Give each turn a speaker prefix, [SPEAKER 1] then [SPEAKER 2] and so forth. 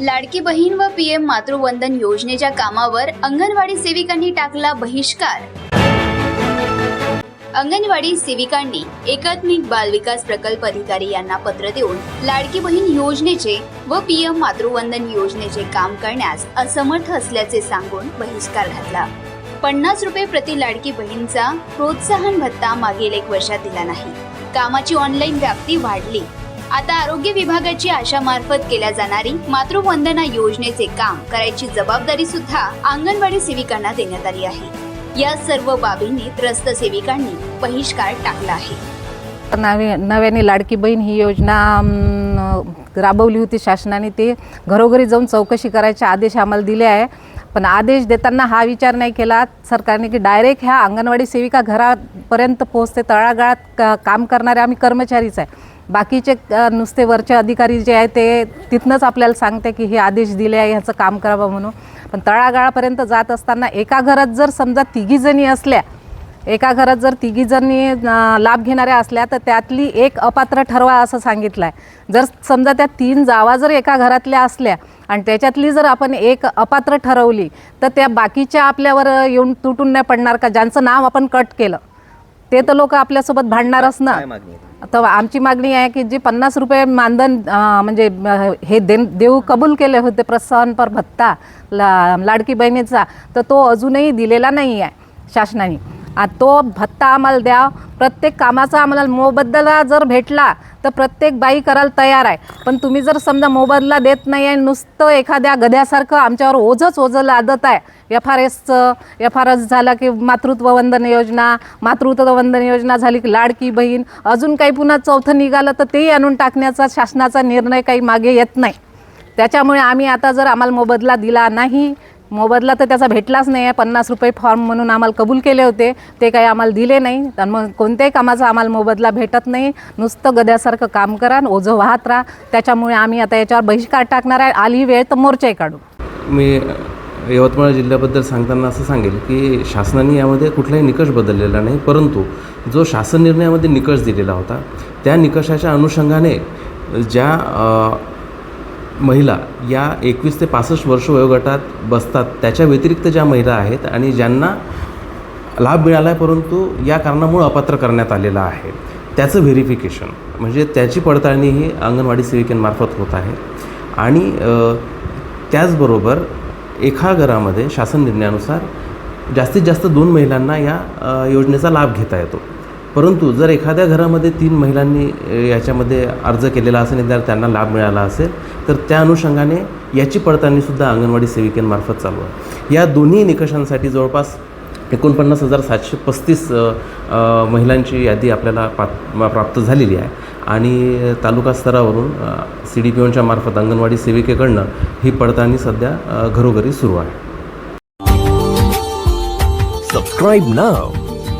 [SPEAKER 1] लाडकी बहीण व पीएम मातृवंदन योजनेच्या कामावर अंगणवाडी सेविकांनी टाकला बहिष्कार. अंगणवाडी सेविकांनी एकात्मिक बाल विकास प्रकल्प अधिकारी यांना पत्र देऊन लाडकी बहीण योजनेचे व पीएम मातृवंदन योजनेचे काम करण्यास असमर्थ असल्याचे सांगून बहिष्कार घातला. पन्नास रुपये प्रति लाडकी बहीणचा प्रोत्साहन भत्ता मागील एक वर्षात दिला नाही. कामाची ऑनलाईन व्याप्ती वाढली. आता आरोग्य विभागाची आशामार्फत केल्या जाणारी मातृवंदना योजनेचे काम करायची जबाबदारी सुद्धा अंगणवाडी सेविकांना देण्यात आली आहे. या सर्व बाबींनी त्रस्त सेविकांनी बहिष्कार टाकला आहे.
[SPEAKER 2] नवे नव्याने लाडकी बहीण ही योजना राबवली होती शासनाने. ते घरोघरी जाऊन चौकशी करायचे आदेश आम्हाला दिले आहे. पण आदेश देताना हा विचार नाही केला सरकारने की डायरेक्ट ह्या अंगणवाडी सेविका घरापर्यंत पोहोचते तळागाळात का काम करणारे आम्ही कर्मचारीच आहे. बाकीचे नुसते वरचे अधिकारी जे आहे ते तिथनंच आपल्याला सांगते की हे आदेश दिले आहे ह्याचं काम करावं म्हणून. पण तळागाळापर्यंत जात असताना एका घरात जर समजा तिघीजणी असल्या एका घरात जर तिघीजणी लाभ घेणाऱ्या असल्या तर त्यातली एक अपात्र ठरवा असं सांगितलं आहे जर समजा त्या तीन जावा जर एका घरातल्या असल्या आणि त्याच्यातली जर आपण एक अपात्र ठरवली तर त्या बाकीच्या आपल्यावर येऊन तुटून नाही पडणार का? ज्यांचं नाव आपण कट केलं. ते तर लोक आपल्यासोबत भांडणारच ना.
[SPEAKER 3] काय मागणी आहे?
[SPEAKER 2] तर आमची मागणी आहे की जे पन्नास रुपये मानधन अं, म्हणजे अं, हे दे देऊ कबूल केले होते प्रोत्साहनपर भत्ता ला लाडकी बहिणीचा तर तो अजूनही दिलेला नाही आहे शासनाने. तो भत्ता आम्हाला द्या. प्रत्येक कामाचा आम्हाला मोबदला जर भेटला तर प्रत्येक बाई करायला तयार आहे. पण तुम्ही जर समजा मोबदला देत नाही आहे नुसतं एखाद्या गध्यासारखं आमच्यावर ओझंच ओझं लादत आहे. एफ आर एसचं एफ आर एस झाला की मातृत्व वंदन योजना मातृत्व वंदन योजना झाली की लाडकी बहीण अजून काही पुन्हा चौथं निघालं तर तेही आणून टाकण्याचा शासनाचा निर्णय काही मागे येत नाही. त्याच्यामुळे आम्ही आता जर आम्हाला मोबदला दिला नाही मोबदला तर त्याचा भेटलाच नाही आहे. पन्नास रुपये फॉर्म म्हणून आम्हाला कबूल केले होते. ते काही आम्हाला दिले नाही. आणि मग कोणत्याही कामाचा आम्हाला मोबदला भेटत नाही. नुसतं गद्यासारखं काम करा आणि ओझं वाहत राहा. त्याच्यामुळे आम्ही आता याच्यावर बहिष्कार टाकणार आहे. आली वेळ तर मोर्चाही काढू.
[SPEAKER 4] मी यवतमाळ जिल्ह्याबद्दल सांगताना असं सांगेल की शासनाने यामध्ये कुठलाही निकष बदललेला नाही. परंतु जो शासन निर्णयामध्ये निकष दिलेला होता त्या निकषाच्या अनुषंगाने ज्या महिला या एकवीस ते पासष्ट वर्ष वयोगटात बसतात त्याच्या व्यतिरिक्त ज्या महिला आहेत आणि ज्यांना लाभ मिळाला आहे परंतु या कारणामुळे अपात्र करण्यात आलेला आहे. त्याचं व्हेरिफिकेशन म्हणजे त्याची पडताळणी ही अंगणवाडी सेविकेंमार्फत होत आहे. आणि त्याचबरोबर एका घरामध्ये शासन निर्णयानुसार जास्तीत जास्त दोन महिलांना या योजनेचा लाभ घेता येतो. परंतु जर एखाद्या घरामध्ये तीन महिलांनी याच्यामध्ये अर्ज केलेला असेल आणि जर त्यांना लाभ मिळाला असेल तर त्या अनुषंगाने याची पडताळणीसुद्धा अंगणवाडी सेविकेंमार्फत चालू आहे. या दोन्ही निकषांसाठी जवळपास एकोणपन्नास हजार सातशे पस्तीस महिलांची यादी आपल्याला पात प्राप्त झालेली आहे. आणि तालुका स्तरावरून सी डी पी ओनच्या मार्फत अंगणवाडी सेविकेकडनं ही पडताळणी सध्या घरोघरी सुरू आहे.
[SPEAKER 5] सबस्क्राईब नाव